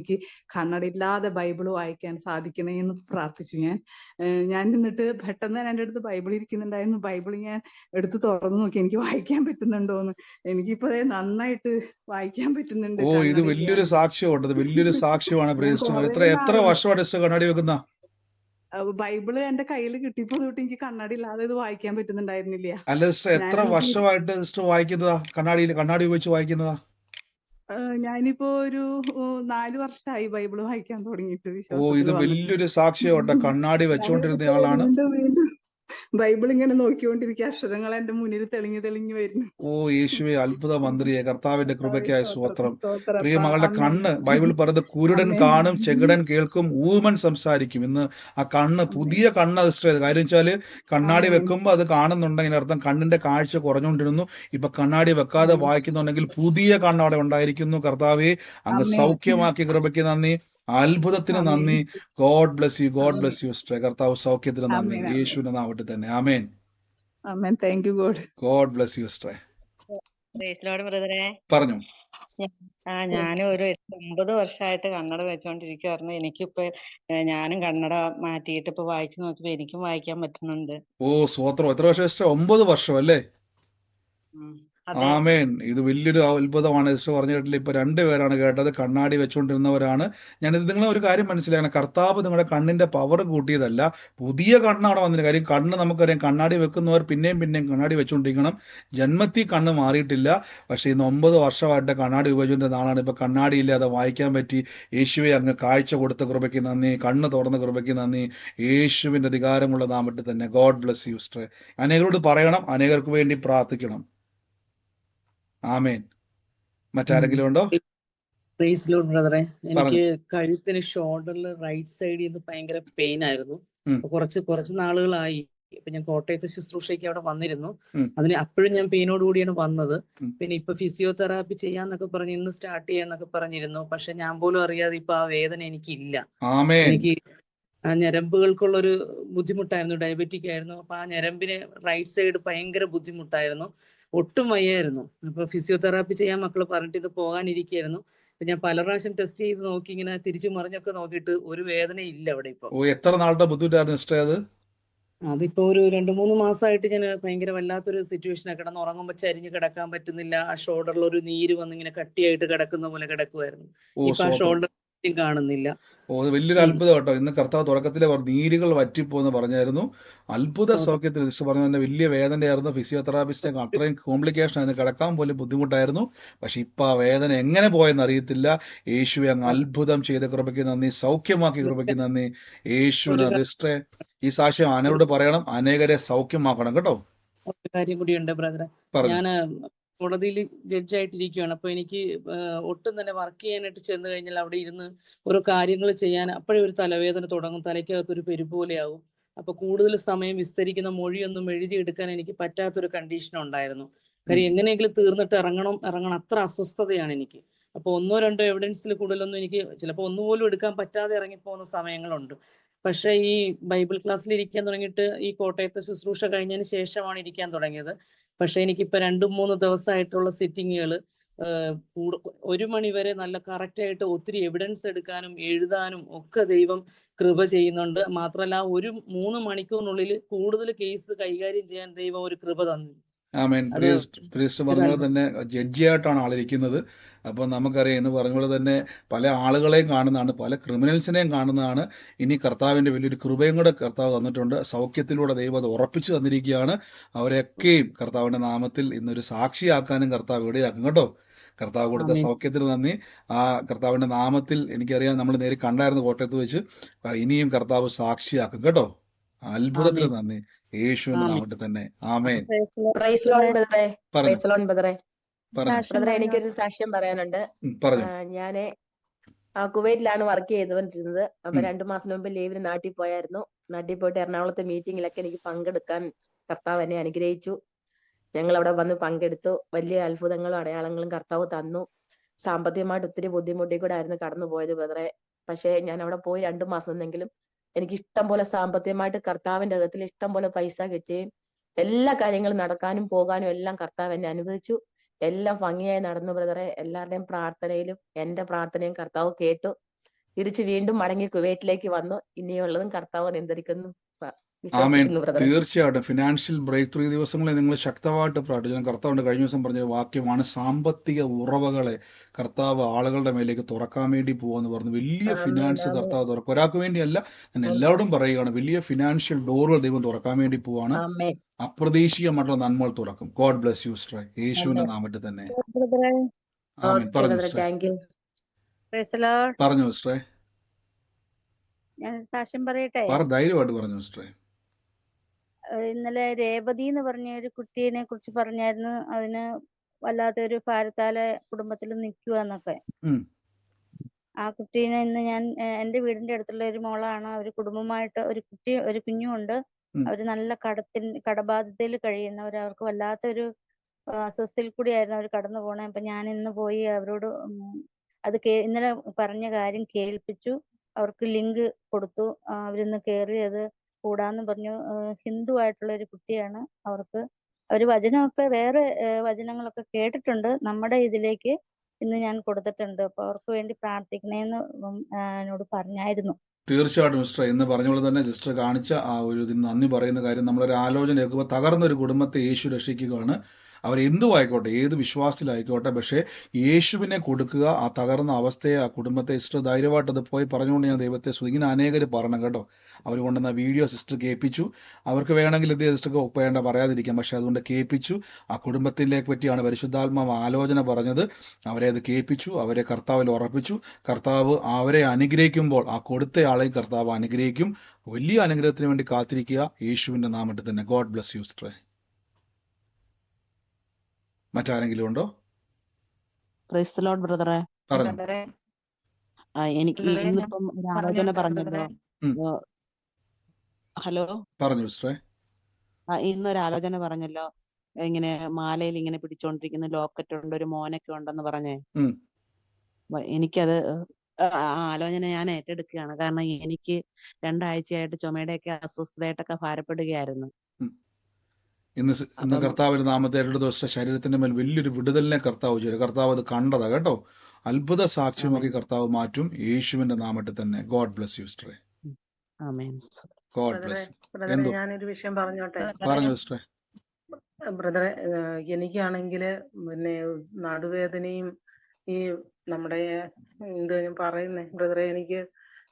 എനിക്ക് കണ്ണടയില്ലാതെ ബൈബിൾ വായിക്കാൻ സാധിക്കണേ എന്ന് പ്രാർത്ഥിച്ചു ഞാൻ. ഞാൻ എന്നിട്ട് പെട്ടെന്ന് തന്നെ എന്റെ അടുത്ത് ബൈബിൾ ഇരിക്കുന്നുണ്ടായിരുന്നു. ബൈബിൾ ഞാൻ എടുത്ത് തുറന്നു നോക്കി. എനിക്ക് വായിക്കാൻ പറ്റുന്നുണ്ടോ എന്ന്. എനിക്കിപ്പോ നന്നായിട്ട് വായിക്കാൻ പറ്റുന്നുണ്ട് ഓ ഇത് വലിയൊരു സാക്ഷ്യമുണ്ട് വലിയൊരു സാക്ഷ്യമാണ് എത്ര എത്ര വർഷമാണ് കണ്ണാടി വെക്കുന്ന? ബൈബിൾ എന്റെ കയ്യിൽ കിട്ടിയപ്പോ തൊട്ട് എനിക്ക് കണ്ണാടി ഇല്ലാതെ ഇത് വായിക്കാൻ പറ്റുന്നുണ്ടായിരുന്നില്ല. അല്ല സിസ്റ്റർ എത്ര വർഷമായിട്ട് സിസ്റ്റർ വായിക്കുന്നതാ? കണ്ണാടിയിൽ കണ്ണാടി ഉപയോഗിച്ച് വായിക്കുന്നതാ? ഞാനിപ്പോ ഒരു നാല് വർഷമായി ബൈബിൾ വായിക്കാൻ തുടങ്ങിയിട്ട് ഓ ഇത് വലിയൊരു സാക്ഷ്യമുണ്ട് കണ്ണാടി വെച്ചുകൊണ്ടിരുന്ന ആളാണ്. ബൈബിൾ ഇങ്ങനെ നോക്കിക്കൊണ്ടിരിക്കുക. അക്ഷരങ്ങൾ എന്റെ മുന്നിൽ തെളിഞ്ഞു തെളിഞ്ഞു വരുന്നു. ഓ യേശുവെ അത്ഭുത മന്ത്രിയെ കർത്താവിന്റെ കർത്താവേ കൃപയ്ക്കായ സ്തോത്രം സ്തോത്രം. പ്രിയ മകളുടെ കണ്ണ് ബൈബിൾ പറയുന്നത് കുരുടൻ കാണും ചെകിടൻ കേൾക്കും ഊമൻ സംസാരിക്കും. ഇന്ന് ആ കണ്ണ് പുതിയ കണ്ണ് അധിഷ്ഠിത ചെയ്ത് കാര്യം വെച്ചാൽ കണ്ണാടി വെക്കുമ്പോൾ അത് കാണുന്നുണ്ടെങ്കിൽ അർത്ഥം കണ്ണിന്റെ കാഴ്ച കുറഞ്ഞുകൊണ്ടിരുന്നു. ഇപ്പൊ കണ്ണാടി വെക്കാതെ വായിക്കുന്നുണ്ടെങ്കിൽ പുതിയ കണ്ണ് അവിടെ ഉണ്ടായിരിക്കുന്നു. കർത്താവെ അങ്ങ് സൗഖ്യമാക്കി കൃപയ്ക്ക് നന്ദി. അത്ഭുതത്തിന് നന്ദി. God bless you God bless you. Sister കർത്താവ് സൗഖ്യത്തിന് നന്ദി. യേശുവിന്റെ നാമത്തിൽ തന്നെ. ആമേൻ. ആമേൻ. Thank you God. God bless you Lord പറഞ്ഞു. ആ ഞാനും ഒരു ഒമ്പത് വർഷമായിട്ട് കന്നഡ വെച്ചോണ്ടിരിക്കുവായിരുന്നു. എനിക്കിപ്പോ ഞാനും കന്നഡ മാറ്റിയിട്ട് ഇപ്പൊ വായിച്ചു നോക്കിയപ്പോ എനിക്കും വായിക്കാൻ പറ്റുന്നുണ്ട്. ഓ സ്വോത്രം എത്ര വർഷം ഒമ്പത് വർഷം അല്ലേ? ആമേൻ. ഇത് വലിയൊരു അത്ഭുതമാണ്. സിസ്റ്റർ പറഞ്ഞു കേട്ടില്ല ഇപ്പൊ രണ്ടുപേരാണ് കേട്ടത്. കണ്ണാടി വെച്ചുകൊണ്ടിരുന്നവരാണ്. ഞാൻ ഇത് നിങ്ങളെ ഒരു കാര്യം മനസ്സിലാക്കണം. കർത്താവ് നിങ്ങളുടെ കണ്ണിന്റെ പവർ കൂട്ടിയതല്ല പുതിയ കണ്ണാണ് വന്നത് കാര്യം കണ്ണ് നമുക്കറിയാം കണ്ണാടി വെക്കുന്നവർ പിന്നെയും പിന്നെയും കണ്ണാടി വെച്ചുകൊണ്ടിരിക്കണം. ജന്മത്തിൽ കണ്ണ് മാറിയിട്ടില്ല. പക്ഷെ ഇന്ന് ഒമ്പത് വർഷമായിട്ട് കണ്ണാടി ഉപയോഗിച്ചിരുന്ന നാളാണ് ഇപ്പൊ കണ്ണാടി ഇല്ലാതെ വായിക്കാൻ പറ്റി. യേശുവെ അങ്ങ് കാഴ്ച കൊടുത്ത കൃപയ്ക്ക് നന്ദി. കണ്ണ് തുറന്ന കൃപയ്ക്ക് നന്ദി. യേശുവിന്റെ അധികാരമുള്ള നാമത്തിൽ തന്നെ. ഗോഡ് ബ്ലസ് യു സ്റ്റേ അനേകരോട് പറയണം. അനേകർക്ക് വേണ്ടി പ്രാർത്ഥിക്കണം. ആമേൻ. മറ്റാരെങ്കിലും ഉണ്ടോ ബ്രദറെ എനിക്ക് കഴുത്തിന് ഷോൾഡറിൽ റൈറ്റ് സൈഡിൽ നിന്ന് ഭയങ്കര പെയിൻ ആയിരുന്നു. കുറച്ച് കുറച്ച് നാളുകളായി. ഇപ്പൊ ഞാൻ കോട്ടയത്ത് ശുശ്രൂഷയ്ക്ക് അവിടെ വന്നിരുന്നു. അതിന് അപ്പോഴും ഞാൻ പെയിനോട് കൂടിയാണ് വന്നത്. പിന്നെ ഇപ്പൊ ഫിസിയോതെറാപ്പി ചെയ്യാന്നൊക്കെ പറഞ്ഞ് ഇന്ന് സ്റ്റാർട്ട് ചെയ്യാന്നൊക്കെ പറഞ്ഞിരുന്നു. പക്ഷെ ഞാൻ പോലും അറിയാതെ ഇപ്പൊ ആ വേദന എനിക്കില്ല. എനിക്ക് ആ ഞരമ്പുകൾക്കുള്ള ഒരു ബുദ്ധിമുട്ടായിരുന്നു ഡയബറ്റിക് ആയിരുന്നു. അപ്പൊ ആ ഞരമ്പിന് റൈറ്റ് സൈഡ് ഭയങ്കര ബുദ്ധിമുട്ടായിരുന്നു. ഒട്ടും വയ്യായിരുന്നു. അപ്പൊ ഫിസിയോതെറാപ്പി ചെയ്യാൻ മക്കൾ പറഞ്ഞിട്ട് ഇത് പോകാനിരിക്കുകയായിരുന്നു. അപ്പൊ ഞാൻ പല പ്രാവശ്യം ടെസ്റ്റ് ചെയ്ത് നോക്കി ഇങ്ങനെ തിരിച്ചു മറിഞ്ഞൊക്കെ നോക്കിയിട്ട് ഒരു വേദന ഇല്ല അവിടെ ഇപ്പൊ. എത്ര നാളുടെ ബുദ്ധിമുട്ടായിരുന്നു അതിപ്പോ ഒരു രണ്ടു മൂന്ന് മാസമായിട്ട് ഞാൻ ഭയങ്കര വല്ലാത്തൊരു സിറ്റുവേഷനാണ് കിടന്ന് ഉറങ്ങുമ്പോൾ ചരിഞ്ഞ് കിടക്കാൻ പറ്റുന്നില്ല. ആ ഷോൾഡറിൽ ഒരു നീര് വന്ന് ഇങ്ങനെ കട്ടിയായിട്ട് കിടക്കുന്ന പോലെ കിടക്കുമായിരുന്നു ഇപ്പൊ ആ ഷോൾഡർ കാണുന്നില്ല. ഓ വലിയൊരു അത്ഭുതം കേട്ടോ. ഇന്ന് കർത്താവ് തുടക്കത്തിലെ നീരുകൾ വറ്റിപ്പോന്ന് പറഞ്ഞായിരുന്നു. അത്ഭുത. സൗഖ്യത്തിൽ സിസ്റ്റർ പറഞ്ഞു തന്നെ വലിയ വേദനയായിരുന്നു. ഫിസിയോതെറാപ്പിസ്റ്റ് അത്രയും കോംപ്ലിക്കേഷൻ ആയിരുന്നു കിടക്കാൻ പോലും ബുദ്ധിമുട്ടായിരുന്നു. പക്ഷെ ഇപ്പൊ ആ വേദന എങ്ങനെ പോയെന്ന് അറിയത്തില്ല. യേശുവെ അങ്ങ് അത്ഭുതം ചെയ്ത കൃപയ്ക്ക് നന്ദി. സൗഖ്യമാക്കി കൃപയ്ക്ക് നന്ദി. യേശുവിന് അതിഷ്ട്രെ ഈ സാക്ഷ്യം അനവരോട് പറയണം. അനേകരെ സൗഖ്യമാക്കണം. കേട്ടോ. ഒരു കാര്യം കൂടിയുണ്ട് ബ്രദറെ. ഞാൻ കോടതിയിൽ ജഡ്ജായിട്ടിരിക്കുകയാണ് അപ്പൊ എനിക്ക് ഒട്ടും തന്നെ വർക്ക് ചെയ്യാനായിട്ട് ചെന്ന് കഴിഞ്ഞാൽ അവിടെ ഇരുന്ന് ഓരോ കാര്യങ്ങൾ ചെയ്യാൻ അപ്പോഴേ ഒരു തലവേദന തുടങ്ങും. തലയ്ക്കകത്ത് ഒരു തലയ്ക്കകത്തൊരു പെരുപോലെയാവും. അപ്പൊ കൂടുതൽ സമയം വിസ്തരിക്കുന്ന മൊഴിയൊന്നും എഴുതിയെടുക്കാൻ എനിക്ക് പറ്റാത്തൊരു കണ്ടീഷൻ ഉണ്ടായിരുന്നു. കാര്യം എങ്ങനെയെങ്കിലും തീർന്നിട്ട് ഇറങ്ങണം ഇറങ്ങണം. അത്ര അസ്വസ്ഥതയാണ് എനിക്ക്. അപ്പൊ ഒന്നോ രണ്ടോ എവിഡൻസിൽ കൂടുതലൊന്നും എനിക്ക് ചിലപ്പോൾ ഒന്നുപോലും എടുക്കാൻ പറ്റാതെ ഇറങ്ങിപ്പോകുന്ന സമയങ്ങളുണ്ട്. പക്ഷേ ഈ ബൈബിൾ ക്ലാസ്സിൽ ഇരിക്കാൻ തുടങ്ങിയിട്ട് ഈ കോട്ടയത്തെ ശുശ്രൂഷ കഴിഞ്ഞതിന് ശേഷമാണ് ഇരിക്കാൻ തുടങ്ങിയത്. പക്ഷെ എനിക്കിപ്പോ രണ്ടും മൂന്ന് ദിവസമായിട്ടുള്ള സിറ്റിങ്ങുകൾ ഒരു മണിവരെ നല്ല കറക്റ്റ് ആയിട്ട് ഒത്തിരി എവിഡൻസ് എടുക്കാനും എഴുതാനും ഒക്കെ ദൈവം കൃപ ചെയ്യുന്നുണ്ട്. മാത്രമല്ല ഒരു മൂന്ന് മണിക്കൂറിനുള്ളിൽ കൂടുതൽ കേസ് കൈകാര്യം ചെയ്യാൻ ദൈവം ഒരു കൃപ തന്നു ആമേൻ. പ്രിയസ്റ്റ് പറഞ്ഞ പോലെ തന്നെ ജഡ്ജിയായിട്ടാണ് ആളിരിക്കുന്നത്. അപ്പോൾ നമുക്കറിയാം എന്ന് പറഞ്ഞ പോലെ തന്നെ പല ആളുകളെയും കാണുന്നതാണ് പല ക്രിമിനൽസിനെയും കാണുന്നതാണ്. ഇനി കർത്താവിന്റെ വലിയൊരു കൃപയും കൂടെ കർത്താവ് തന്നിട്ടുണ്ട്. സൗഖ്യത്തിലൂടെ ദൈവം അത് ഉറപ്പിച്ചു തന്നിരിക്കുകയാണ്. അവരെയൊക്കെയും കർത്താവിന്റെ നാമത്തിൽ ഇന്നൊരു സാക്ഷിയാക്കാനും കർത്താവ് ഇവിടെയാക്കും കേട്ടോ. കർത്താവ് കൊടുത്ത സൗഖ്യത്തിന് നന്ദി. ആ കർത്താവിന്റെ നാമത്തിൽ എനിക്കറിയാം നമ്മൾ നേരെ കണ്ടായിരുന്നു കോട്ടയത്ത് വെച്ച്. ഇനിയും കർത്താവ് സാക്ഷിയാക്കും കേട്ടോ. അത്ഭുതത്തിന് നന്ദി. യേശുവിന്റെ ആമേൻ. നാമത്തിൽ തന്നെ. ആമേൻ. എനിക്കൊരു സാക്ഷ്യം പറയാനുണ്ട്. ഞാൻ കുവൈറ്റിലാണ് വർക്ക് ചെയ്തുകൊണ്ടിരുന്നത് അപ്പൊ രണ്ടു മാസം മുമ്പ് ലീവിന് നാട്ടിൽ പോയായിരുന്നു. നാട്ടിൽ പോയിട്ട് എറണാകുളത്തെ മീറ്റിങ്ങിലൊക്കെ എനിക്ക് പങ്കെടുക്കാൻ കർത്താവ് എന്നെ അനുഗ്രഹിച്ചു. ഞങ്ങൾ അവിടെ വന്ന് പങ്കെടുത്തു. വലിയ അത്ഭുതങ്ങളും അടയാളങ്ങളും കർത്താവ് തന്നു. സാമ്പത്തികമായിട്ട് ഒത്തിരി ബുദ്ധിമുട്ടി കൂടെ ആയിരുന്നു കടന്നു പോയത് ബ്രദറെ പക്ഷേ ഞാൻ അവിടെ പോയി രണ്ടു മാസം നിന്നെങ്കിലും എനിക്ക് ഇഷ്ടം പോലെ സാമ്പത്തികമായിട്ട് കർത്താവിന്റെ അകത്തിൽ ഇഷ്ടം പോലെ പൈസ കിട്ടുകയും എല്ലാ കാര്യങ്ങളും നടക്കാനും പോകാനും എല്ലാം കർത്താവ് എന്നെ അനുവദിച്ചു. എല്ലാം ഭംഗിയായി നടന്നു ബ്രദറെ. എല്ലാവരുടെയും പ്രാർത്ഥനയിലും എന്റെ പ്രാർത്ഥനയും കർത്താവ് കേട്ടു. തിരിച്ച് വീണ്ടും മടങ്ങി കുവൈറ്റിലേക്ക് വന്നു. ഇനിയുള്ളതും കർത്താവ് നിയന്ത്രിക്കുന്നു. ആമേൻ. തീർച്ചയായിട്ടും. ഫിനാൻഷ്യൽ ബ്രേക്ക് ത്രൂ ദിവസങ്ങളിൽ നിങ്ങൾ ശക്തമായിട്ട് പ്രാർത്ഥിക്കണം കർത്താവിന്റെ കഴിഞ്ഞ ദിവസം പറഞ്ഞ വാക്യമാണ് സാമ്പത്തിക ഉറവകളെ കർത്താവ് ആളുകളുടെ മേലേക്ക് തുറക്കാൻ വേണ്ടി പോകുമെന്ന് പറഞ്ഞു. വലിയ ഫിനാൻസ് കർത്താവ് തുറക്കും. ഒരാൾക്ക് വേണ്ടിയല്ല ഞാൻ എല്ലാവരും പറയുകയാണ് വലിയ ഫിനാൻഷ്യൽ ഡോറുകൾ ദൈവം തുറക്കാൻ വേണ്ടി പോവാണ്. ആമേൻ. അപ്രതീക്ഷിതമായിട്ടുള്ള നന്മകൾ തുറക്കും. ഗോഡ് ബ്ലസ് യു സ്ട്രൈ യേശുവിന്റെ നാമത്തിൽ തന്നെ. പറഞ്ഞു സ്ട്രൈ ഞാൻ സാക്ഷ്യം പറയട്ടെ? പറ ധൈര്യമായിട്ട് പറഞ്ഞു സിസ്റ്ററെ ഏഹ് ഇന്നലെ രേവതി എന്ന് പറഞ്ഞ ഒരു കുട്ടീനെ കുറിച്ച് പറഞ്ഞായിരുന്നു. അതിന് വല്ലാത്തൊരു ഭാരത്താല കുടുംബത്തിൽ നിൽക്കുക എന്നൊക്കെ. ആ കുട്ടീനെ ഇന്ന് ഞാൻ എന്റെ വീടിന്റെ അടുത്തുള്ള ഒരു മോളാണ്. അവർ കുടുംബമായിട്ട് ഒരു കുട്ടി ഒരു കുഞ്ഞുമുണ്ട്. ഉം. അവർ നല്ല കടത്തിൽ കടബാധ്യതയിൽ കഴിയുന്നവർ അവർക്ക് വല്ലാത്തൊരു അസ്വസ്ഥയിൽ കൂടിയായിരുന്നു അവർ കടന്നു പോണേ. അപ്പൊ ഞാൻ ഇന്ന് പോയി അവരോട് അത് കേ ഇന്നലെ പറഞ്ഞ കാര്യം കേൾപ്പിച്ചു. അവർക്ക് ലിങ്ക് കൊടുത്തു. അവരിന്ന് കേറിയത് അത് കൂടാന്ന് പറഞ്ഞു ഹിന്ദു ആയിട്ടുള്ള ഒരു കുട്ടിയാണ് അവർക്ക്. ഒരു വചനമൊക്കെ വേറെ വചനങ്ങളൊക്കെ കേട്ടിട്ടുണ്ട്. നമ്മുടെ ഇതിലേക്ക് ഇന്ന് ഞാൻ കൊടുത്തിട്ടുണ്ട്. അപ്പൊ അവർക്ക് വേണ്ടി പ്രാർത്ഥിക്കണേന്ന് എന്നോട് പറഞ്ഞായിരുന്നു. തീർച്ചയായിട്ടും സിസ്റ്റർ ഇന്ന് പറഞ്ഞ പോലെ തന്നെ സിസ്റ്റർ കാണിച്ച ആ ഒരു ഇതിന് നന്ദി പറയുന്ന കാര്യം നമ്മളൊരു ആലോചന കേൾക്കുമ്പോൾ തകർന്ന ഒരു കുടുംബത്തെ യേശു രക്ഷിക്കുകയാണ്. അവർ എന്തും ആയിക്കോട്ടെ ഏത് വിശ്വാസത്തിലായിക്കോട്ടെ പക്ഷേ യേശുവിനെ കൊടുക്കുക ആ തകർന്ന അവസ്ഥയെ ആ കുടുംബത്തെ സിസ്റ്റർ ധൈര്യമായിട്ട് അത് പോയി പറഞ്ഞുകൊണ്ട് ഞാൻ ദൈവത്തെ ഇങ്ങനെ അനേകർ പറയണം കേട്ടോ. അവർ കൊണ്ടുവന്ന വീഡിയോ സിസ്റ്റർ കേൾപ്പിച്ചു. അവർക്ക് വേണമെങ്കിൽ ഇത് സിസ്റ്റർക്ക് ഒപ്പേണ്ട പറയാതിരിക്കാം. പക്ഷെ അതുകൊണ്ട് കേൾപ്പിച്ചു. ആ കുടുംബത്തിലേക്ക് പറ്റിയാണ് പരിശുദ്ധാത്മാവ് ആലോചന പറഞ്ഞത്. അവരെ അത് കേൾപ്പിച്ചു. അവരെ കർത്താവിൽ ഉറപ്പിച്ചു. കർത്താവ് അവരെ അനുഗ്രഹിക്കുമ്പോൾ ആ കൊടുത്ത ആളെയും കർത്താവ് അനുഗ്രഹിക്കും. വലിയ അനുഗ്രഹത്തിന് വേണ്ടി കാത്തിരിക്കുക. യേശുവിന്റെ നാമത്തിൽ തന്നെ. ഗോഡ് ബ്ലസ് യു സിസ്റ്ററെ. മറ്റാരെങ്കിലും ഉണ്ടോ? ബ്രദറെ എനിക്ക് ഇന്നിപ്പം ഒരു ആലോചന പറഞ്ഞല്ലോ ഹലോ? പറഞ്ഞു ഇന്നൊരു ആലോചന പറഞ്ഞല്ലോ. ഇങ്ങനെ മാലയിൽ ഇങ്ങനെ പിടിച്ചോണ്ടിരിക്കുന്ന ലോക്കറ്റ് ഉണ്ട് ഒരു മോനൊക്കെ ഉണ്ടെന്ന് പറഞ്ഞേ. എനിക്കത് ആലോചന ഞാൻ ഏറ്റെടുക്കുകയാണ്. കാരണം എനിക്ക് രണ്ടാഴ്ചയായിട്ട് ചുമയുടെയൊക്കെ അസ്വസ്ഥതയായിട്ടൊക്കെ ഭാരപ്പെടുകയായിരുന്നു. ഇന്ന് ഇന്ന് കർത്താവിന്റെ നാമത്തെ ഏറ്റെടുത്ത ദിവസത്തെ ശരീരത്തിന്റെ മേൽ വലിയൊരു വിടുതലിനെ കർത്താവ് ചെയ്തു. കർത്താവ് അത് കണ്ടതാ കേട്ടോ. അത്ഭുത സാക്ഷ്യമാക്കി കർത്താവ് മാറ്റും യേശുവിന്റെ നാമത്തിൽ തന്നെ. ഗോഡ് ബ്ലസ് യു സിസ്റ്ററെ. ആമേൻ. God bless. ഞാനൊരു വിഷയം പറഞ്ഞോട്ടെ? പറഞ്ഞു സിസ്റ്ററെ. ബ്രദറെ എനിക്കാണെങ്കിൽ പിന്നെ നടുവേദനയും ഈ നമ്മുടെ എന്ത് ഞാൻ പറയുന്നേ? ബ്രദറെ എനിക്ക്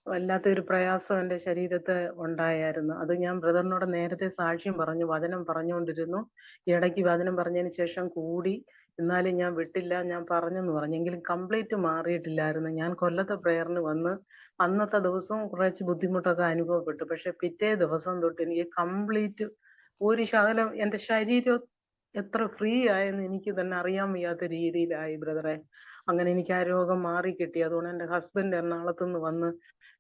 വല്ലാത്തൊരു പ്രയാസം എന്റെ ശരീരത്ത് ഉണ്ടായായിരുന്നു. അത് ഞാൻ ബ്രദറിനോട് നേരത്തെ സാക്ഷ്യം പറഞ്ഞു വചനം പറഞ്ഞുകൊണ്ടിരുന്നു. ഇടയ്ക്ക് വചനം പറഞ്ഞതിന് ശേഷം കൂടി എന്നാലും ഞാൻ വിട്ടില്ല ഞാൻ പറഞ്ഞെന്ന് പറഞ്ഞു. എങ്കിലും കംപ്ലീറ്റ് മാറിയിട്ടില്ലായിരുന്നു. ഞാൻ കൊല്ലത്തെ പ്രേയറിന് വന്ന് അന്നത്തെ ദിവസവും കുറച്ച് ബുദ്ധിമുട്ടൊക്കെ അനുഭവപ്പെട്ടു. പക്ഷെ പിറ്റേ ദിവസം തൊട്ട് എനിക്ക് കംപ്ലീറ്റ് ഒരു ശകലം എന്റെ ശരീരം എത്ര ഫ്രീ ആയെന്ന് എനിക്ക് തന്നെ അറിയാൻ വയ്യാത്ത രീതിയിലായി ബ്രദറെ. അങ്ങനെ എനിക്ക് ആ രോഗം മാറി കിട്ടി അതുകൊണ്ട് എന്റെ ഹസ്ബൻഡ് എറണാകുളത്ത് നിന്ന് വന്ന്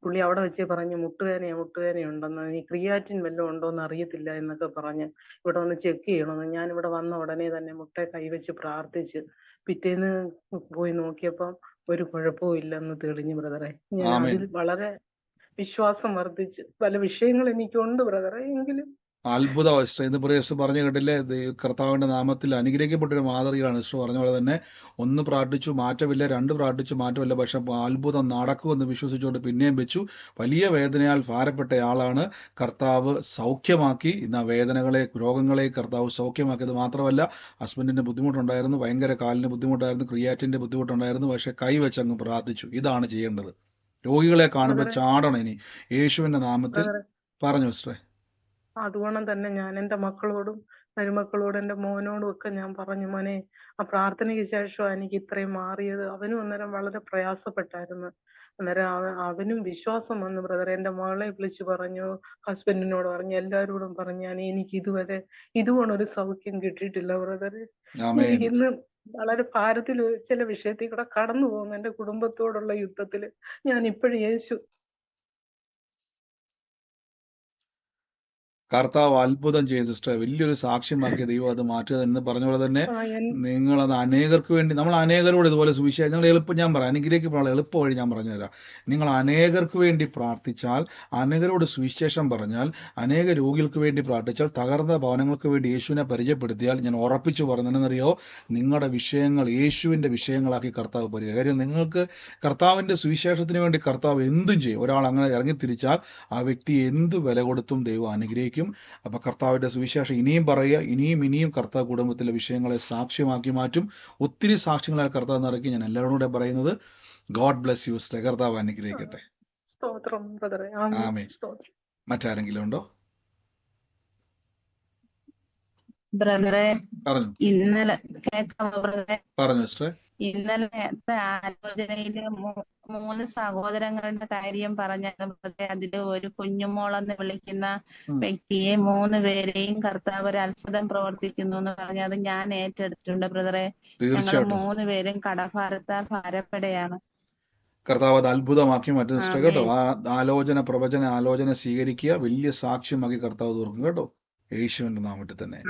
പുള്ളി അവിടെ വെച്ച് പറഞ്ഞു മുട്ടുവേദനയാ മുട്ടുവേനയുണ്ടെന്ന് ഇനി ക്രിയാറ്റിൻ വല്ലതും ഉണ്ടോന്ന് അറിയത്തില്ല എന്നൊക്കെ പറഞ്ഞ് ഇവിടെ വന്ന് ചെക്ക് ചെയ്യണമെന്ന്. ഞാൻ ഇവിടെ വന്ന ഉടനെ തന്നെ മുട്ട കൈവച്ച് പ്രാർത്ഥിച്ച് പിറ്റേന്ന് പോയി നോക്കിയപ്പം ഒരു കുഴപ്പവും ഇല്ലെന്ന് തെളിഞ്ഞു ബ്രദറെ. ഞാൻ അതിൽ വളരെ വിശ്വാസം വർദ്ധിച്ച് പല വിഷയങ്ങൾ എനിക്കുണ്ട് ബ്രദറെ. എങ്കിലും അത്ഭുത സിസ്റ്റർ ഇന്ന് പ്രിയ സിസ്റ്റർ പറഞ്ഞു കേട്ടില്ലേ? കർത്താവിന്റെ കർത്താവിന്റെ നാമത്തിൽ അനുഗ്രഹിക്കപ്പെട്ടൊരു മാതൃകയാണ് സിസ്റ്റർ പറഞ്ഞ പോലെ തന്നെ ഒന്ന് പ്രാർത്ഥിച്ചു മാറ്റമില്ല രണ്ട് പ്രാർത്ഥിച്ചു മാറ്റമില്ല പക്ഷെ അത്ഭുതം നടക്കുമെന്ന് വിശ്വസിച്ചുകൊണ്ട് പിന്നെയും വെച്ചു. വലിയ വേദനയാൽ ഭാരപ്പെട്ടയാളാണ് കർത്താവ് സൗഖ്യമാക്കി. ഇന്ന് ആ വേദനകളെ രോഗങ്ങളെ കർത്താവ് സൗഖ്യമാക്കിയത് മാത്രമല്ല ഹസ്ബൻഡിന്റെ ബുദ്ധിമുട്ടുണ്ടായിരുന്നു ഭയങ്കര കാലിന് ബുദ്ധിമുട്ടായിരുന്നു ക്രിയാറ്റിന്റെ ബുദ്ധിമുട്ടുണ്ടായിരുന്നു പക്ഷെ കൈവച്ച് അങ്ങ് പ്രാർത്ഥിച്ചു. ഇതാണ് ചെയ്യേണ്ടത്. രോഗികളെ കാണുമ്പോൾ ചാടണം ഇനി. യേശുവിന്റെ നാമത്തിൽ പറഞ്ഞു സിസ്റ്ററെ. അതുകൊണ്ട് തന്നെ ഞാൻ എന്റെ മക്കളോടും മരുമക്കളോടും എന്റെ മോനോടും ഒക്കെ ഞാൻ പറഞ്ഞു മോനെ ആ പ്രാർത്ഥനയ്ക്ക് ശേഷമാണ് എനിക്ക് ഇത്രയും മാറിയത്. അവനും അന്നേരം വളരെ പ്രയാസപ്പെട്ടായിരുന്നു. അന്നേരം അവ അവനും വിശ്വാസം വന്നു ബ്രദർ എന്റെ മകളെ വിളിച്ചു പറഞ്ഞു ഹസ്ബൻഡിനോട് പറഞ്ഞു എല്ലാവരോടും പറഞ്ഞു ഞാൻ എനിക്ക് ഇതുവരെ ഇതുകൊണ്ട് ഒരു സൗഖ്യം കിട്ടിയിട്ടില്ല ബ്രദർ ഇന്ന് വളരെ ഭാരത്തിൽ ചില വിഷയത്തിൽ കൂടെ കടന്നു പോകുന്നു. എന്റെ കുടുംബത്തോടുള്ള യുദ്ധത്തിൽ ഞാൻ ഇപ്പോഴും യേശു കർത്താവ് അത്ഭുതം ചെയ്തു സിസ്റ്റർ വലിയൊരു സാക്ഷ്യമാക്കിയ ദൈവം അത് മാറ്റുക എന്ന് പറഞ്ഞ പോലെ തന്നെ നിങ്ങൾ അത് അനേകർക്ക് വേണ്ടി നമ്മൾ അനേകരോട് ഇതുപോലെ സുവിശേഷം നിങ്ങൾ എളുപ്പം ഞാൻ പറയാം അനുഗ്രഹിക്കപ്പെടാനുള്ള എളുപ്പ വഴി ഞാൻ പറഞ്ഞുതരാം നിങ്ങൾ അനേകർക്ക് വേണ്ടി പ്രാർത്ഥിച്ചാൽ അനേകരോട് സുവിശേഷം പറഞ്ഞാൽ അനേക രോഗികൾക്ക് വേണ്ടി പ്രാർത്ഥിച്ചാൽ തകർന്ന ഭവനങ്ങൾക്ക് വേണ്ടി യേശുവിനെ പരിചയപ്പെടുത്തിയാൽ ഞാൻ ഉറപ്പിച്ചു പറഞ്ഞതെന്നറിയോ നിങ്ങളുടെ വിഷയങ്ങൾ യേശുവിന്റെ വിഷയങ്ങളാക്കി കർത്താവ് പരിഹരിക്കും. കാര്യം നിങ്ങൾക്ക് കർത്താവിന്റെ സുവിശേഷത്തിന് വേണ്ടി കർത്താവ് എന്തും ചെയ്യും. ഒരാൾ അങ്ങനെ ഇറങ്ങിത്തിരിച്ചാൽ ആ വ്യക്തി എന്ത് വില കൊടുത്തും ദൈവം അനുഗ്രഹിക്കും. അപ്പൊ കർത്താവിന്റെ സുവിശേഷം ഇനിയും പറയുക ഇനിയും ഇനിയും കർത്താവ് കുടുംബത്തിലെ വിഷയങ്ങളെ സാക്ഷ്യമാക്കി മാറ്റും. ഒത്തിരി സാക്ഷ്യങ്ങളെ കർത്താവ് നിറയ്ക്കും ഞാൻ എല്ലാവരോടും കൂടെ പറയുന്നത് ഗോഡ് ബ്ലെസ് യു സിസ്റ്റർ കർത്താവ് അനുഗ്രഹിക്കട്ടെ. സ്തോത്രം ബ്രദറെ. ആമേൻ. ആമേൻ. സ്തോത്രം. മറ്റാരെങ്കിലും ഉണ്ടോ? ബ്രദറെ ഇന്നലെ കേൾക്കാമോ ബ്രദറെ? പറഞ്ഞു സിസ്റ്ററെ. ഇന്നലത്തെ ആലോചനയിൽ മൂന്ന് സഹോദരങ്ങളുടെ കാര്യം ബ്രദറെ അതിൽ ഒരു കുഞ്ഞുമോളെന്ന് വിളിക്കുന്ന വ്യക്തിയെ മൂന്ന് പേരെയും കർത്താവ് ഒരു അത്ഭുതം പ്രവർത്തിക്കുന്നു എന്ന് പറഞ്ഞ് അത് ഞാൻ ഏറ്റെടുത്തിട്ടുണ്ട് ബ്രദറെ. ഞങ്ങൾ മൂന്ന് പേരും കടഭാരത്താൽ ഭാരപ്പെടെയാണ് കർത്താവ് അത് അത്ഭുതമാക്കി മാറ്റും സിസ്റ്റർ കേട്ടോ ആ ആലോചന പ്രവചന ആലോചന സ്വീകരിക്കുക വലിയ സാക്ഷ്യമാക്കി കർത്താവ് തീർക്കും കേട്ടോ? യേശുവിന്റെ നാമത്തിൽ തന്നെ.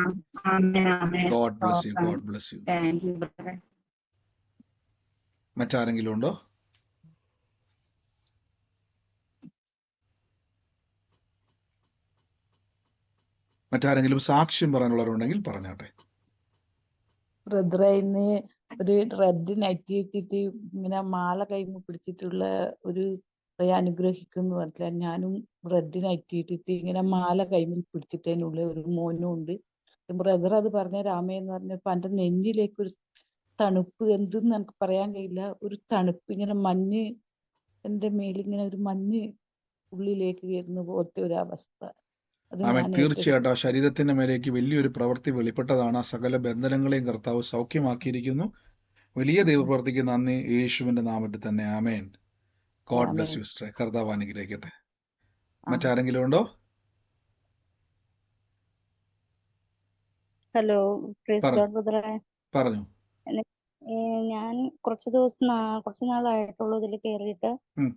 God bless you God bless you. മറ്റാരെങ്കിലും ഉണ്ടോ? മറ്റാരെങ്കിലും സാക്ഷ്യം പറയാനുള്ളവരുണ്ടെങ്കിൽ പറഞ്ഞാട്ടെ. ബ്രദറെ ഇന്ന് ഒരു റെഡ് നൈറ്റി ഇട്ടിട്ട് ഇങ്ങനെ മാല കൈമ പിടിച്ചിട്ടുള്ള ഒരു അനുഗ്രഹിക്കുന്നു പറഞ്ഞില്ല ഞാനും റെഡ് നൈറ്റി ഇട്ടിട്ട് ഇങ്ങനെ മാല കൈമിൽ പിടിച്ചിട്ടതിനുള്ള ഒരു മോനും ഉണ്ട്. ബ്രദർ അത് പറഞ്ഞ രാമേ എന്ന് പറഞ്ഞപ്പോ എന്റെ നെഞ്ചിലേക്ക് ഒരു തണുപ്പ് എന്തെന്ന് എനിക്ക് പറയാൻ കഴിയില്ല. ഒരു തണുപ്പ് ഇങ്ങനെ മഞ്ഞ് എന്റെ മേലിങ്ങനെ ഒരു മഞ്ഞ് ഉള്ളിലേക്ക് കയറുന്ന പോലത്തെ ഒരു അവസ്ഥ. ആമേൻ. തീർച്ചയായിട്ടും ആ ശരീരത്തിന്റെ മേലേക്ക് വലിയൊരു പ്രവൃത്തി വെളിപ്പെട്ടതാണ്. ആ സകല ബന്ധനങ്ങളെയും കർത്താവ് സൗഖ്യമാക്കിയിരിക്കുന്നു. വലിയ ദൈവപ്രവർത്തിക്ക് നന്ദി യേശുവിന്റെ നാമത്തിൽ തന്നെ. ആമേൻ. ഗോഡ് ബ്ലസ് യു സിസ്റ്റർ കർത്താവ് അനുഗ്രഹിക്കട്ടെ. മറ്റാരെങ്കിലും ഉണ്ടോ? ഹലോ പറഞ്ഞു. ഞാൻ കുറച്ച് ദിവസം കുറച്ച് നാളായിട്ടുള്ളൂ ഇതിൽ കയറിയിട്ട്.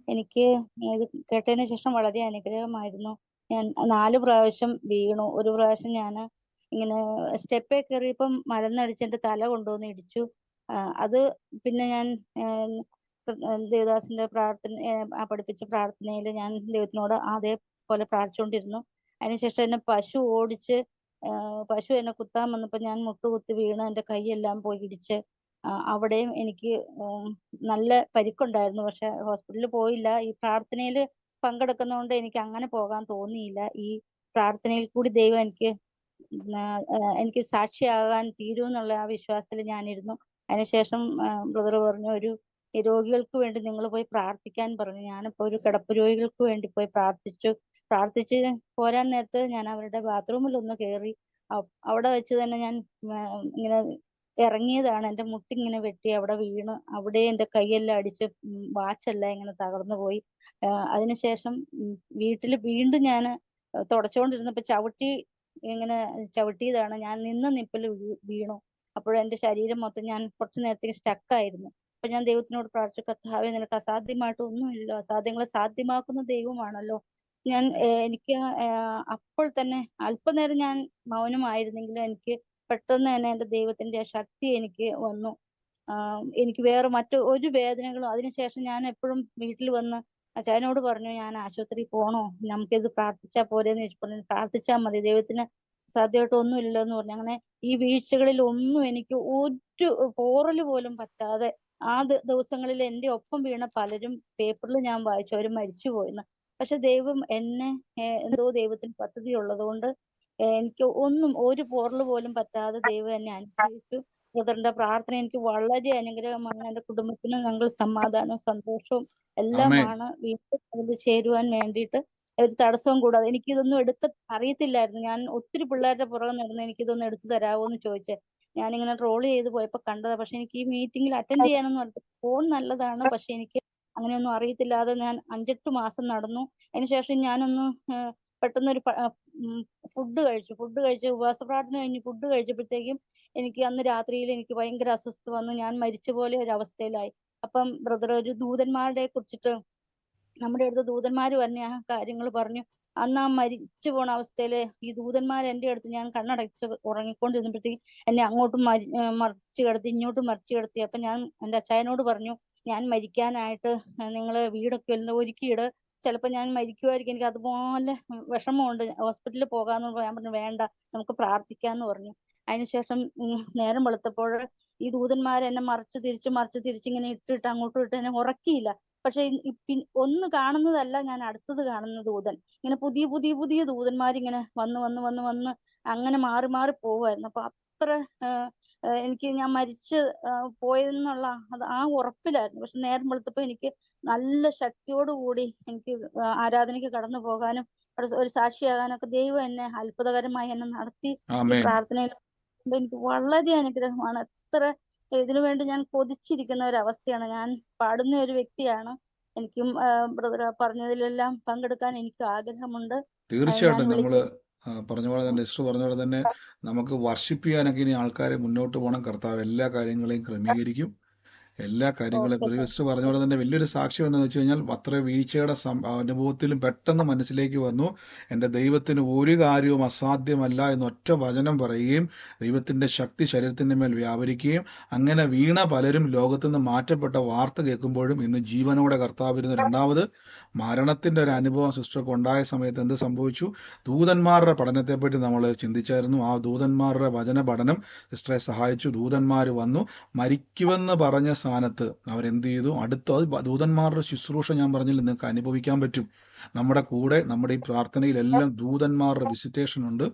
എനിക്ക് ഇത് കേട്ടതിന് ശേഷം വളരെ അനുഗ്രഹമായിരുന്നു. ഞാൻ നാല് പ്രാവശ്യം വീണു. ഒരു പ്രാവശ്യം ഞാൻ ഇങ്ങനെ സ്റ്റെപ്പേ കയറിയപ്പം മലന്നടിച്ച് എന്റെ തല കൊണ്ടുവന്ന് ഇടിച്ചു. അത് പിന്നെ ഞാൻ ദേവദാസിന്റെ പ്രാർത്ഥന പഠിപ്പിച്ച പ്രാർത്ഥനയിൽ ഞാൻ ദൈവത്തിനോട് അതേപോലെ പ്രാർത്ഥിച്ചുകൊണ്ടിരുന്നു. അതിനുശേഷം എന്നെ പശു ഓടിച്ച് പശു എന്നെ കുത്താൻ വന്നപ്പോ ഞാൻ മുട്ടുകുത്തി വീണ് എന്റെ കൈയെല്ലാം പോയി ഇടിച്ച്. അവിടെയും എനിക്ക് നല്ല പരിക്കുണ്ടായിരുന്നു. പക്ഷെ ഹോസ്പിറ്റലിൽ പോയില്ല. ഈ പ്രാർത്ഥനയിൽ പങ്കെടുക്കുന്നതുകൊണ്ട് എനിക്ക് അങ്ങനെ പോകാൻ തോന്നിയില്ല. ഈ പ്രാർത്ഥനയിൽ കൂടി ദൈവം എനിക്ക് എനിക്ക് സാക്ഷിയാകാൻ തീരും എന്നുള്ള ആ വിശ്വാസത്തിൽ ഞാനിരുന്നു. അതിനുശേഷം ബ്രദർ പറഞ്ഞു ഒരു രോഗികൾക്ക് വേണ്ടി നിങ്ങൾ പോയി പ്രാർത്ഥിക്കാൻ പറഞ്ഞു. ഞാനിപ്പോ ഒരു കിടപ്പ് രോഗികൾക്ക് വേണ്ടി പോയി പ്രാർത്ഥിച്ചു. പ്രാർത്ഥിച്ച് പോരാൻ നേരത്ത് ഞാൻ അവരുടെ ബാത്റൂമിൽ ഒന്ന് കയറി അവിടെ വെച്ച് തന്നെ ഞാൻ ഇങ്ങനെ ഇറങ്ങിയതാണ്. എന്റെ മുട്ടി ഇങ്ങനെ വെട്ടി അവിടെ വീണ്. അവിടെ എന്റെ കൈയെല്ലാം അടിച്ച് വാച്ചെല്ലാം ഇങ്ങനെ തകർന്നു പോയി. അതിനുശേഷം വീട്ടിൽ വീണ്ടും ഞാൻ തുടച്ചുകൊണ്ടിരുന്നപ്പോൾ ചവിട്ടി ഇങ്ങനെ ചവിട്ടിയതാണ്. ഞാൻ നിന്ന നിപ്പിൽ വീണു. അപ്പോൾ എന്റെ ശരീരം മൊത്തം ഞാൻ കുറച്ചു നേരത്തേക്ക് സ്റ്റക്ക് ആയിരുന്നു അപ്പൊ ഞാൻ ദൈവത്തിനോട് പ്രാർത്ഥിച്ചു കർത്താവെ നിനക്ക് അസാധ്യമായിട്ട് ഒന്നുമില്ല. അസാധ്യങ്ങളെ സാധ്യമാക്കുന്ന ദൈവമാണല്ലോ. ഞാൻ എനിക്ക് അപ്പോൾ തന്നെ അല്പനേരം ഞാൻ മൗനമായിരുന്നെങ്കിലും എനിക്ക് പെട്ടെന്ന് തന്നെ എന്റെ ദൈവത്തിന്റെ ആ ശക്തി എനിക്ക് വന്നു. എനിക്ക് വേറെ മറ്റു ഒരു വേദനകളും അതിനുശേഷം ഞാൻ എപ്പോഴും വീട്ടിൽ വന്ന് അച്ചായനോട് പറഞ്ഞു ഞാൻ ആശുപത്രിയിൽ പോണോ? നമുക്കിത് പ്രാർത്ഥിച്ചാ പോരെന്ന് ചോദിച്ചു പറഞ്ഞു പ്രാർത്ഥിച്ചാൽ മതി ദൈവത്തിന് സാധ്യമായിട്ട് ഒന്നുമില്ലല്ലോ എന്ന് പറഞ്ഞു. അങ്ങനെ ഈ വീഴ്ചകളിൽ ഒന്നും എനിക്ക് ഒരു പോറൽ പോലും പറ്റാതെ ആ ദിവസങ്ങളിൽ എന്റെ ഒപ്പം വീണ പലരും പേപ്പറിൽ ഞാൻ വായിച്ചു അവർ മരിച്ചു പോയിന്ന് പക്ഷെ ദൈവം എന്നെ എന്തോ ദൈവത്തിന് പദ്ധതി ഉള്ളതുകൊണ്ട് ഏഹ് എനിക്ക് ഒന്നും ഒരു പോറൽ പോലും പറ്റാതെ ദൈവം എന്നെ അനുഗ്രഹിച്ചു. ബ്രദറിന്റെ പ്രാർത്ഥന എനിക്ക് വളരെ അനുഗ്രഹമാണ്. എന്റെ കുടുംബത്തിന് ഞങ്ങൾ സമാധാനവും സന്തോഷവും എല്ലാമാണ് വീണ്ടും അതിൽ ചേരുവാൻ വേണ്ടിയിട്ട് ഒരു തടസ്സവും കൂടാതെ എനിക്ക് ഇതൊന്നും എടുത്ത് അറിയത്തില്ലായിരുന്നു. ഞാൻ ഒത്തിരി പിള്ളേരുടെ പുറകെ നടന്ന് എനിക്ക് ഇതൊന്നും എടുത്തു തരാമോ എന്ന് ചോദിച്ചേ. ഞാനിങ്ങനെ ട്രോൾ ചെയ്ത് പോയപ്പോ കണ്ടതാ. പക്ഷെ എനിക്ക് ഈ മീറ്റിംഗിൽ അറ്റൻഡ് ചെയ്യാനൊന്നും അറിയത്തില്ല ഫോൺ നല്ലതാണ്. പക്ഷെ എനിക്ക് അങ്ങനെയൊന്നും അറിയത്തില്ലാതെ ഞാൻ അഞ്ചെട്ട് മാസം നടന്നു. അതിനുശേഷം ഞാനൊന്ന് പെട്ടെന്നൊരു ഫുഡ് കഴിച്ചു. ഫുഡ് കഴിച്ച് ഉപവാസ പ്രാർത്ഥന കഴിഞ്ഞ് ഫുഡ് കഴിച്ചപ്പോഴത്തേക്കും എനിക്ക് അന്ന് രാത്രിയിൽ എനിക്ക് ഭയങ്കര അസ്വസ്ഥത വന്നു. ഞാൻ മരിച്ച പോലെ ഒരു അവസ്ഥയിലായി. അപ്പം ബ്രദർ ഒരു ദൂതന്മാരെ കുറിച്ചിട്ട് നമ്മുടെ അടുത്ത് ദൂതന്മാർ പറഞ്ഞ ആ കാര്യങ്ങൾ പറഞ്ഞു. അന്ന് ആ മരിച്ചു പോണ അവസ്ഥയിൽ ഈ ദൂതന്മാർ എന്റെ അടുത്ത് ഞാൻ കണ്ണടച്ച് ഉറങ്ങിക്കൊണ്ടിരുന്നപ്പോഴത്തേക്ക് എന്നെ അങ്ങോട്ടും മരി മറിച്ച് കിടത്തി ഇങ്ങോട്ടും മറിച്ച് കിടത്തി. അപ്പൊ ഞാൻ എന്റെ അച്ചായനോട് പറഞ്ഞു ഞാൻ മരിക്കാനായിട്ട് നിങ്ങൾ വീടൊക്കെ ഒന്ന് ഒരുക്കിയിട്. ചിലപ്പോൾ ഞാൻ മരിക്കുമായിരിക്കും എനിക്ക് അതുപോലെ വിഷമമുണ്ട്. ഹോസ്പിറ്റലിൽ പോകാന്ന് ഞാൻ പറഞ്ഞു വേണ്ട നമുക്ക് പ്രാർത്ഥിക്കാന്ന് പറഞ്ഞു. അതിനുശേഷം നേരം വെളുത്തപ്പോൾ ഈ ദൂതന്മാർ എന്നെ മറിച്ച് തിരിച്ച് മറിച്ച് തിരിച്ച് ഇങ്ങനെ ഇട്ടിട്ട് അങ്ങോട്ടും ഇട്ട് എന്നെ ഉറക്കിയില്ല. പക്ഷെ ഒന്ന് കാണുന്നതല്ല ഞാൻ അടുത്തത് കാണുന്ന ദൂതൻ. ഇങ്ങനെ പുതിയ പുതിയ പുതിയ ദൂതന്മാർ ഇങ്ങനെ വന്ന് വന്ന് വന്ന് വന്ന് അങ്ങനെ മാറി മാറി പോവായിരുന്നു അപ്പൊ അത്ര എനിക്ക് ഞാൻ മരിച്ച് പോയെന്നുള്ള അത് ആ ഉറപ്പിലായിരുന്നു. പക്ഷെ നേരം വെളുത്തപ്പോ എനിക്ക് നല്ല ശക്തിയോട് കൂടി എനിക്ക് ആരാധനയ്ക്ക് കടന്നു പോകാനും ഒരു സാക്ഷിയാകാനൊക്കെ ദൈവം എന്നെ അത്ഭുതകരമായി എന്നെ നടത്തി പ്രാർത്ഥനയിൽ എനിക്ക് വളരെ അനുഗ്രഹമാണ്. എത്ര ഇതിനു വേണ്ടി ഞാൻ കൊതിച്ചിരിക്കുന്ന ഒരു അവസ്ഥയാണ് ഞാൻ പാടുന്ന ഒരു വ്യക്തിയാണ്. എനിക്കും ബ്രദർ പറഞ്ഞതിലെല്ലാം പങ്കെടുക്കാൻ എനിക്ക് ആഗ്രഹമുണ്ട്. തീർച്ചയായിട്ടും നമ്മൾ വിളിക്കും പറഞ്ഞ പോലെ തന്നെ സിസ്റ്റർ പറഞ്ഞ പോലെ തന്നെ നമുക്ക് വർഷിപ്പ് ചെയ്യാനൊക്കെ ഇനി ആൾക്കാരെ മുന്നോട്ട് പോകണം കർത്താവ് എല്ലാ കാര്യങ്ങളെയും ക്രമീകരിക്കും. എല്ലാ കാര്യങ്ങളും സിസ്റ്റർ പറഞ്ഞ പോലെ തന്നെ വലിയൊരു സാക്ഷ്യം എന്താണെന്ന് വെച്ച് കഴിഞ്ഞാൽ അത്ര വീഴ്ചയുടെ അനുഭവത്തിലും പെട്ടെന്ന് മനസ്സിലേക്ക് വന്നു. എന്റെ ദൈവത്തിന് ഒരു കാര്യവും അസാധ്യമല്ല എന്ന് ഒറ്റ വചനം പറയുകയും ദൈവത്തിന്റെ ശക്തി ശരീരത്തിന്റെ മേൽ വ്യാപരിക്കുകയും അങ്ങനെ വീണ പലരും ലോകത്തു നിന്ന് മാറ്റപ്പെട്ട വാർത്ത കേൾക്കുമ്പോഴും ഇന്ന് ജീവനോടെ കർത്താവ് ഇരുന്ന് രണ്ടാമത് മരണത്തിന്റെ ഒരു അനുഭവം സിസ്റ്റർക്ക് ഉണ്ടായ സമയത്ത് എന്ത് സംഭവിച്ചു? ദൂതന്മാരുടെ പഠനത്തെപ്പറ്റി നമ്മൾ ചിന്തിച്ചായിരുന്നു. ആ ദൂതന്മാരുടെ വചന പഠനം സിസ്റ്ററെ സഹായിച്ചു. ദൂതന്മാർ വന്നു. മരിക്കുമെന്ന് പറഞ്ഞ സ്ഥാനത്ത് അവരെന്ത് ചെയ്തു? അടുത്ത ദൂതന്മാരുടെ ശുശ്രൂഷ ഞാൻ പറഞ്ഞില്ല നിങ്ങൾക്ക് അനുഭവിക്കാൻ പറ്റും. നമ്മുടെ കൂടെ നമ്മുടെ ഈ പ്രാർത്ഥനയിലെല്ലാം ദൂതന്മാരുടെ വിസിറ്റേഷൻ ഉണ്ട്.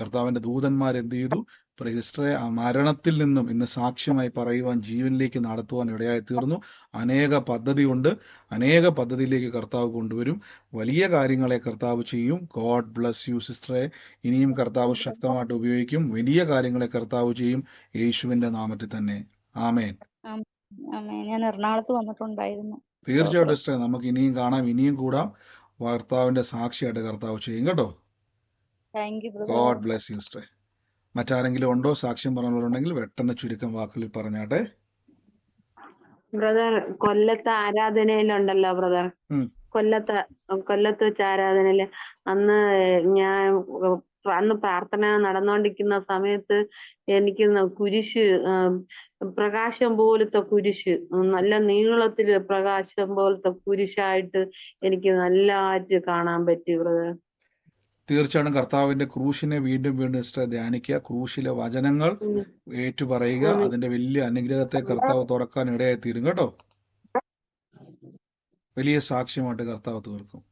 കർത്താവിന്റെ ദൂതന്മാർ എന്ത് ചെയ്തു? സിസ്റ്ററെ ആ മരണത്തിൽ നിന്നും ഇന്ന് സാക്ഷ്യമായി പറയുവാൻ ജീവനിലേക്ക് നടത്തുവാൻ ഇടയായി തീർന്നു. അനേക പദ്ധതിയുണ്ട്. അനേക പദ്ധതിയിലേക്ക് കർത്താവ് കൊണ്ടുവരും. വലിയ കാര്യങ്ങളെ കർത്താവ് ചെയ്യും. ഗോഡ് ബ്ലസ് യു സിസ്റ്ററെ ഇനിയും കർത്താവ് ശക്തമായിട്ട് ഉപയോഗിക്കും. വലിയ കാര്യങ്ങളെ കർത്താവ് ചെയ്യും. യേശുവിന്റെ നാമത്തിൽ തന്നെ. ആമേൻ. ഞാൻ എറണാകുളത്ത് വന്നിട്ടുണ്ടായിരുന്നു. തീർച്ചയായിട്ടും സിസ്റ്ററെ നമുക്ക് ഇനിയും കാണാം ഇനിയും കൂടാം. കർത്താവിന്റെ സാക്ഷിയായിട്ട് കർത്താവ് ചെയ്യും കേട്ടോ? Thank you brother God bless you സിസ്റ്ററെ മറ്റാരെങ്കിലും ഉണ്ടോ സാക്ഷ്യം പറഞ്ഞവരുണ്ടെങ്കിൽ പെട്ടെന്ന് ചുരുക്കം വാക്കുകളിൽ പറഞ്ഞാട്ടെ. ബ്രദർ കൊല്ലത്തെ ആരാധനയിലുണ്ടല്ലോ ബ്രദർ കൊല്ലത്ത് കൊല്ലത്തെ വെച്ച് ആരാധനയിൽ. അന്ന് ഞാൻ അന്ന് പ്രാർത്ഥന നടന്നുകൊണ്ടിരിക്കുന്ന സമയത്ത് എനിക്ക് കുരിശ് പ്രകാശം പോലത്തെ കുരിശ് നല്ല നീളത്തിൽ പ്രകാശം പോലത്തെ കുരിശായിട്ട് എനിക്ക് നല്ലതായിട്ട് കാണാൻ പറ്റി ബ്രദർ തീർച്ചയായിട്ടും കർത്താവിന്റെ ക്രൂശിനെ വീണ്ടും വീണ്ടും ഇഷ്ട ധ്യാനിക്കുക. ക്രൂശിലെ വചനങ്ങൾ. ഏറ്റുപറയുക. അതിന്റെ വലിയ അനുഗ്രഹത്തെ കർത്താവ് തുറക്കാൻ ഇടയായി തീരും കേട്ടോ. വലിയ സാക്ഷ്യമായിട്ട് കർത്താവ് തീർക്കും.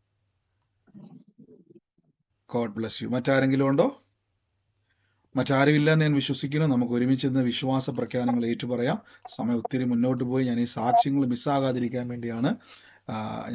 ഗോഡ് ബ്ലസ് യു മറ്റാരെങ്കിലും ഉണ്ടോ? മറ്റാരും ഇല്ലെന്ന് ഞാൻ വിശ്വസിക്കുന്നു. നമുക്ക് ഒരുമിച്ച് ഇന്ന് വിശ്വാസ പ്രഖ്യാപനങ്ങൾ ഏറ്റുപറയാം സമയം ഒത്തിരി മുന്നോട്ട് പോയി. ഞാൻ ഈ സാക്ഷ്യങ്ങൾ മിസ്സാകാതിരിക്കാൻ വേണ്ടിയാണ്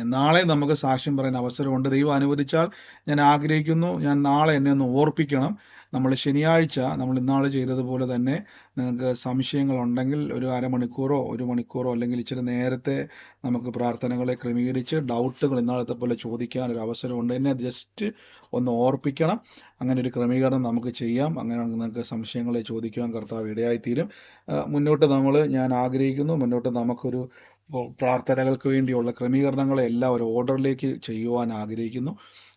നാളെ നമുക്ക് സാക്ഷ്യം പറയാൻ അവസരമുണ്ട്. ദൈവം അനുവദിച്ചാൽ ഞാൻ ആഗ്രഹിക്കുന്നു. ഞാൻ നാളെ എന്നെ ഒന്ന് ഓർപ്പിക്കണം. നമ്മൾ ശനിയാഴ്ച നമ്മൾ ഇന്നാൾ ചെയ്തതുപോലെ തന്നെ നിങ്ങൾക്ക് സംശയങ്ങൾ ഉണ്ടെങ്കിൽ ഒരു അരമണിക്കൂറോ ഒരു മണിക്കൂറോ അല്ലെങ്കിൽ ഇച്ചിരി നേരത്തെ നമുക്ക് പ്രാർത്ഥനകളെ ക്രമീകരിച്ച് ഡൗട്ടുകൾ ഇന്നാളത്തെ പോലെ ചോദിക്കാൻ ഒരു അവസരമുണ്ട്. എന്നെ ജസ്റ്റ് ഒന്ന് ഓർപ്പിക്കണം. അങ്ങനെ ഒരു ക്രമീകരണം നമുക്ക് ചെയ്യാം. അങ്ങനെ നിങ്ങൾക്ക് സംശയങ്ങളെ ചോദിക്കുവാൻ കർത്താവ് ഇടയായിത്തീരും. മുന്നോട്ട് നമ്മൾ ഞാൻ ആഗ്രഹിക്കുന്നു. മുന്നോട്ട് നമുക്കൊരു പ്രാർത്ഥനകൾക്ക് വേണ്ടിയുള്ള ക്രമീകരണങ്ങളെല്ലാം ഒരു ഓർഡറിലേക്ക് ചെയ്യുവാൻ ആഗ്രഹിക്കുന്നു.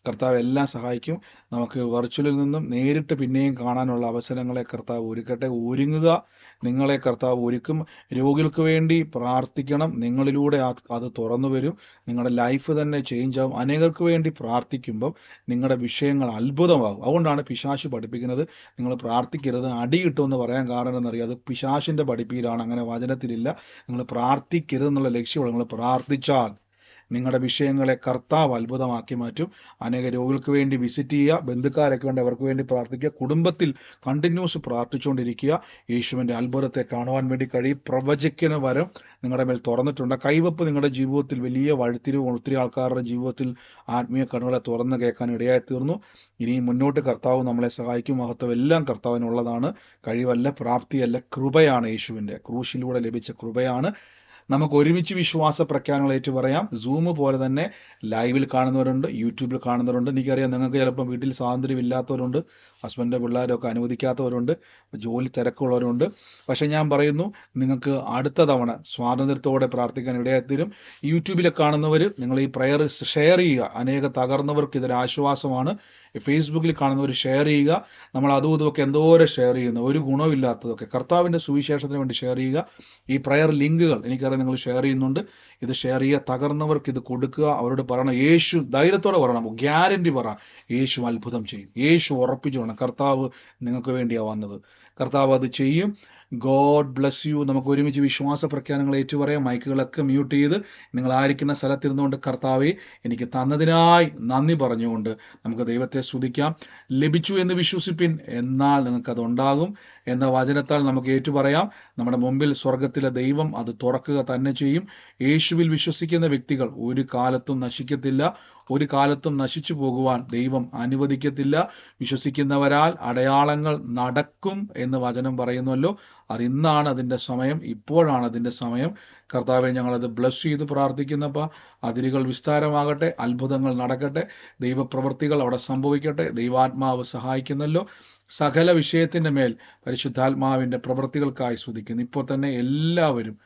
കർത്താവ് എല്ലാം സഹായിക്കും. നമുക്ക് വെർച്വലിൽ നിന്നും നേരിട്ട് പിന്നെയും കാണാനുള്ള അവസരങ്ങളെ കർത്താവ് ഒരുക്കട്ടെ. ഒരുങ്ങുക. നിങ്ങളെ കർത്താവ് ഒരുക്കും. രോഗികൾക്ക് വേണ്ടി പ്രാർത്ഥിക്കണം. നിങ്ങളിലൂടെ അത് തുറന്നു വരും. നിങ്ങളുടെ ലൈഫ് തന്നെ ചേഞ്ച് ആവും. അനേകർക്ക് വേണ്ടി പ്രാർത്ഥിക്കുമ്പം നിങ്ങളുടെ വിഷയങ്ങൾ അത്ഭുതമാകും. അതുകൊണ്ടാണ് പിശാശു പഠിപ്പിക്കുന്നത്. നിങ്ങൾ പ്രാർത്ഥിക്കരുത്. അടി കിട്ടുമെന്ന് പറയാൻ കാരണം എന്നറിയാം അത് പിശാശിന്റെ പഠിപ്പിയിലാണ്. അങ്ങനെ വചനത്തിലില്ല. നിങ്ങൾ പ്രാർത്ഥിക്കരുത് എന്നുള്ള ലക്ഷ്യമാണ്. നിങ്ങൾ പ്രാർത്ഥിച്ചാൽ നിങ്ങളുടെ വിഷയങ്ങളെ കർത്താവ് അത്ഭുതമാക്കി മാറ്റും. അനേക രോഗികൾക്ക് വേണ്ടി വിസിറ്റ് ചെയ്യുക ബന്ധുക്കാരൊക്കെ വേണ്ടി അവർക്ക് വേണ്ടി പ്രാർത്ഥിക്കുക കുടുംബത്തിൽ കണ്ടിന്യൂസ് പ്രാർത്ഥിച്ചുകൊണ്ടിരിക്കുക. യേശുവിന്റെ അത്ഭുതത്തെ കാണുവാൻ വേണ്ടി കഴിയും. പ്രവചിക്കുന്ന വരം നിങ്ങളുടെ മേൽ തുറന്നിട്ടുണ്ട്. കൈവപ്പ് നിങ്ങളുടെ ജീവിതത്തിൽ വലിയ വഴുത്തിരിവ് ഒത്തിരി ആൾക്കാരുടെ ജീവിതത്തിൽ ആത്മീയ കണ്ണുകളെ തുറന്ന് കേൾക്കാൻ ഇടയായി തീർന്നു ഇനി മുന്നോട്ട് കർത്താവ് നമ്മളെ സഹായിക്കും. മഹത്വം എല്ലാം കർത്താവിനുള്ളതാണ്. കഴിവല്ല പ്രാപ്തിയല്ല കൃപയാണ് യേശുവിന്റെ. ക്രൂശിലൂടെ ലഭിച്ച കൃപയാണ്. നമുക്ക് ഒരുമിച്ച് വിശ്വാസ പ്രഖ്യാപനങ്ങൾ ഏറ്റു പറയാം. സൂം പോലെ തന്നെ ലൈവിൽ കാണുന്നവരുണ്ട് യൂട്യൂബിൽ കാണുന്നവരുണ്ട്. എനിക്കറിയാം നിങ്ങൾക്ക് ചിലപ്പോൾ വീട്ടിൽ സ്വാതന്ത്ര്യം ഇല്ലാത്തവരുണ്ട് ഹസ്ബൻഡ് പിള്ളേരൊക്കെ അനുവദിക്കാത്തവരുണ്ട് ജോലി തിരക്കുള്ളവരുണ്ട്. പക്ഷെ ഞാൻ പറയുന്നു നിങ്ങൾക്ക് അടുത്ത തവണ സ്വാതന്ത്ര്യത്തോടെ പ്രാർത്ഥിക്കാൻ ഇടയായിത്തീരും. യൂട്യൂബിൽ കാണുന്നവർ നിങ്ങൾ ഈ പ്രയർ ഷെയർ ചെയ്യുക. അനേക തകർന്നവർക്ക് ഇതൊരു ആശ്വാസമാണ് ഫേസ്ബുക്കിൽ കാണുന്നവർ ഷെയർ ചെയ്യുക. നമ്മൾ അതും ഇതുമൊക്കെ എന്തോരം ഷെയർ ചെയ്യുന്നു. ഒരു ഗുണമില്ലാത്തതൊക്കെ. കർത്താവിന്റെ സുവിശേഷത്തിന് വേണ്ടി ഷെയർ ചെയ്യുക. ഈ പ്രയർ ലിങ്കുകൾ എനിക്കറിയാം നിങ്ങൾ ഷെയർ ചെയ്യുന്നുണ്ട്. ഇത് ഷെയർ ചെയ്യുക. തകർന്നവർക്ക് ഇത് കൊടുക്കുക. അവരോട് പറയണം. യേശു ധൈര്യത്തോടെ പറയണം. ഗ്യാരണ്ടി പറ. യേശു അത്ഭുതം ചെയ്യും. യേശു ഉറപ്പിച്ചു കർത്താവ് നിങ്ങൾക്ക് വേണ്ടിയാണ് വന്നത്. കർത്താവ് അത് ചെയ്യും. ഗോഡ് ബ്ലസ് യു നമുക്ക് ഒരുമിച്ച് വിശ്വാസ പ്രഖ്യാനങ്ങൾ ഏറ്റുപറയാം. മൈക്കുകളൊക്കെ മ്യൂട്ട് ചെയ്ത് നിങ്ങൾ ആയിരിക്കുന്ന സ്ഥലത്തിരുന്നുകൊണ്ട് കർത്താവെ എനിക്ക് തന്നതിനായി നന്ദി പറഞ്ഞുകൊണ്ട് നമുക്ക് ദൈവത്തെ സ്തുതിക്കാം. ലഭിച്ചു എന്ന് വിശ്വസിപ്പിൻ എന്നാൽ നിങ്ങൾക്കത് ഉണ്ടാകും എന്ന വചനത്താൽ നമുക്ക് ഏറ്റുപറയാം. നമ്മുടെ മുമ്പിൽ സ്വർഗത്തിലെ ദൈവം അത് തുറക്കുക തന്നെ ചെയ്യും. യേശുവിൽ വിശ്വസിക്കുന്ന വ്യക്തികൾ ഒരു കാലത്തും നശിക്കത്തില്ല. ഒരു കാലത്തും നശിച്ചു പോകുവാൻ ദൈവം അനുവദിക്കത്തില്ല. വിശ്വസിക്കുന്നവരാൽ അടയാളങ്ങൾ നടക്കും എന്ന് വചനം പറയുന്നുവല്ലോ. അത് ഇന്നാണ് അതിന്റെ സമയം ഇപ്പോഴാണ് അതിന്റെ സമയം. കർത്താവെ ഞങ്ങളത് ബ്ലസ് ചെയ്ത് പ്രാർത്ഥിക്കുന്നപ്പോൾ അതിരുകൾ വിസ്താരമാകട്ടെ അത്ഭുതങ്ങൾ നടക്കട്ടെ ദൈവപ്രവൃത്തികൾ അവിടെ സംഭവിക്കട്ടെ ദൈവാത്മാവ് സഹായിക്കുന്നല്ലോ. സകല വിഷയത്തിന്റെ മേൽ പരിശുദ്ധാത്മാവിന്റെ പ്രവൃത്തികൾക്കായി സ്തുതിക്കുന്നു. ഇപ്പോൾ തന്നെ എല്ലാവരും